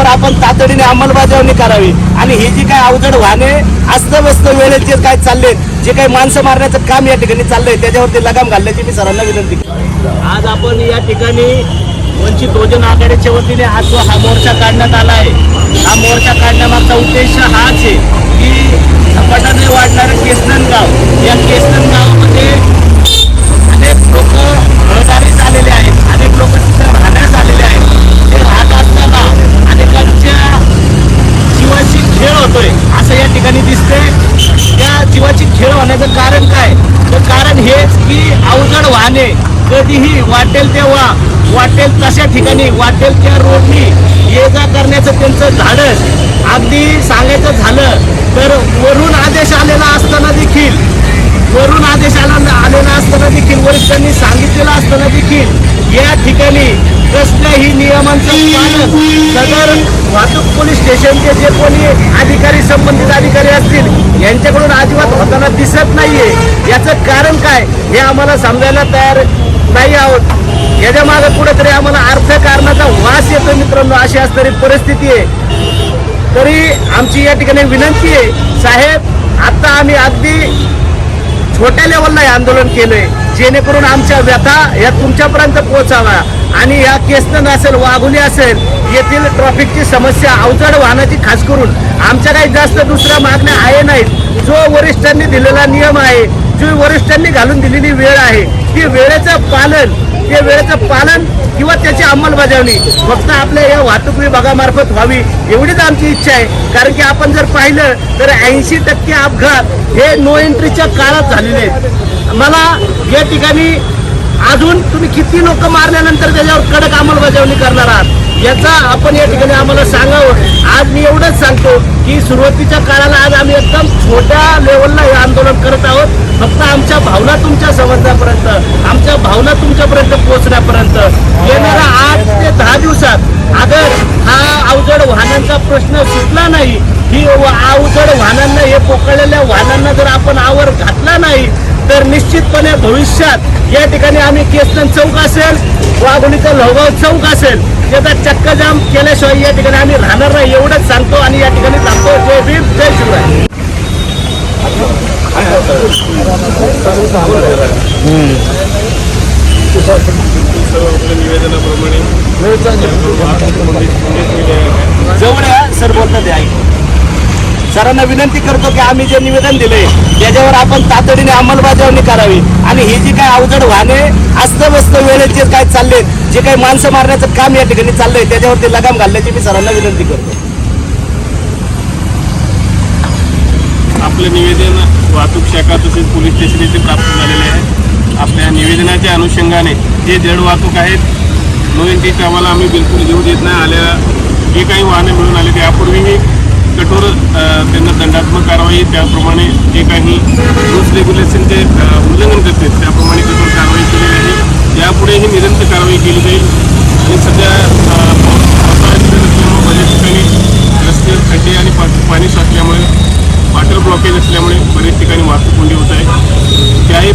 त्याच्यावर आपण तातडीने अंमलबजावणी करावी. आणि ही जी काय अवजड वाहने अस्तव्यस्त वेळेत जे काय चालले जे काही माणसं मारण्याचं काम या ठिकाणी चाललंय त्याच्यावरती लगाम घालण्याची मी सरांना विनंती करतो. आज आपण या ठिकाणी वंचित बहुजन आघाडीच्या वतीने आज जो हा मोर्चा काढण्यात आला आहे हा मोर्चा काढण्यामागचा उद्देश हाच आहे की झपाट्याने वाढणारे केस गाव या केसनन गावामध्ये अनेक लोक रहदारीस आलेले आहेत अनेक लोक तिथे राहण्यास आलेले आहेत ते राहत असताना अनेकांच्या जीवाची खेळ होतोय असं या ठिकाणी दिसतंय त्या जीवाची खेळ होण्याचं कारण काय तर कारण हेच की अवजड वाहने कधीही वाटेल तेव्हा वाटेल तशा ठिकाणी वाटेल त्या रोडनी ये जा करण्याचं त्यांचं धाडस. अगदी सांगायचं झालं तर वरून आदेश आलेला असताना देखील वरून आदेश आला आलेला असताना देखील वरिष्ठांनी सांगितलेलं असताना देखील या ठिकाणी कसल्याही नियमांचं पालन सदर वाहतूक पोलीस स्टेशनचे जे कोणी अधिकारी संबंधित अधिकारी असतील यांच्याकडून अजिबात होताना दिसत नाहीये. याचं कारण काय हे आम्हाला समजायला तयार नाही आहोत. याच्या मागे कुठेतरी आम्हाला अर्थकारणाचा वास येतो मित्रांनो अशी असणारी परिस्थिती आहे. तरी आमची या ठिकाणी विनंती आहे साहेब आता आम्ही अगदी छोट्या लेवलला हे आंदोलन केलंय. जेणेकरून आमच्या व्यथा या तुमच्यापर्यंत पोहोचावा. आणि या केसनन असेल वाघुली असेल येथील ट्रॉफिकची समस्या अवजड वाहनाची खास करून आमच्या काही जास्त दुसऱ्या मागण्या आहे नाहीत. जो वरिष्ठांनी दिलेला नियम आहे जी वरिष्ठांनी घालून दिलेली वेळ आहे ती वेळेचं पालन ते वेळेचं पालन किंवा त्याची अंमलबजावणी फक्त आपल्या या वाहतूक विभागामार्फत व्हावी एवढीच आमची इच्छा आहे. कारण की आपण जर पाहिलं तर ऐंशी टक्के अपघात हे नो एंट्रीच्या काळात झालेले आहेत. मला या ठिकाणी अजून तुम्ही किती लोक मारल्यानंतर त्याच्यावर कडक अंमलबजावणी करणार आहात याचा आपण या ठिकाणी आम्हाला सांगावं. आज मी एवढंच सांगतो की सुरुवातीच्या काळाला आज आम्ही एकदम छोट्या लेवलला हे आंदोलन करत आहोत. फक्त आमच्या भावना तुमच्या समजण्यापर्यंत तुमच्यापर्यंत पोहोचण्यापर्यंत. येणाऱ्या आठ ते दहा दिवसात अगर हा अवजड वाहनांचा प्रश्न सुटला नाही ही अवजड वाहनांना हे पोकळलेल्या वाहनांना जर आपण आवर घातला नाही तर निश्चितपणे भविष्यात या ठिकाणी आम्ही केसन चौक असेल वाघोलीचा लोहगाव चौक असेल त्याचा चक्कजाम केल्याशिवाय या ठिकाणी आम्ही राहणार नाही एवढंच सांगतो आणि या ठिकाणी थांबतो. जय भीम जय शिवराय. जवळ सर बोलतात ते सरांना विनंती करतो की आम्ही जे निवेदन दिले त्याच्यावर आपण तातडीने अंमलबजावणी करावी. आणि ही जी काय अवजड वाहने अस्तव्यस्त वेळेत जे काय चालले जे काही माणसं मारण्याचं काम या ठिकाणी चाललंय त्याच्यावरती लगाम घालण्याची मी सरांना विनंती करतो. आपलं निवेदन वाहतूक शाखा तसेच पोलीस स्टेशन येथे प्राप्त झालेले आहे. आपल्या निवेदनाच्या अनुषंगाने जे जड वाहतूक आहेत नो ती आम्हाला आम्ही बिलकुल घेऊ देत नाही. आल्या जे काही वाहने मिळून आले ते यापूर्वीही कठोर त्यांना दंडात्मक कारवाई त्याप्रमाणे जे काही रूल्स रेग्युलेशनचे उल्लंघन करते त्याप्रमाणे कठोर ब्लॉकेज असल्यामुळे बरेच ठिकाणी वाहतूक कोंडी होत आहे. त्याही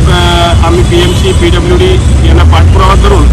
आम्ही P M C P W D यांना पाठपुरावा करून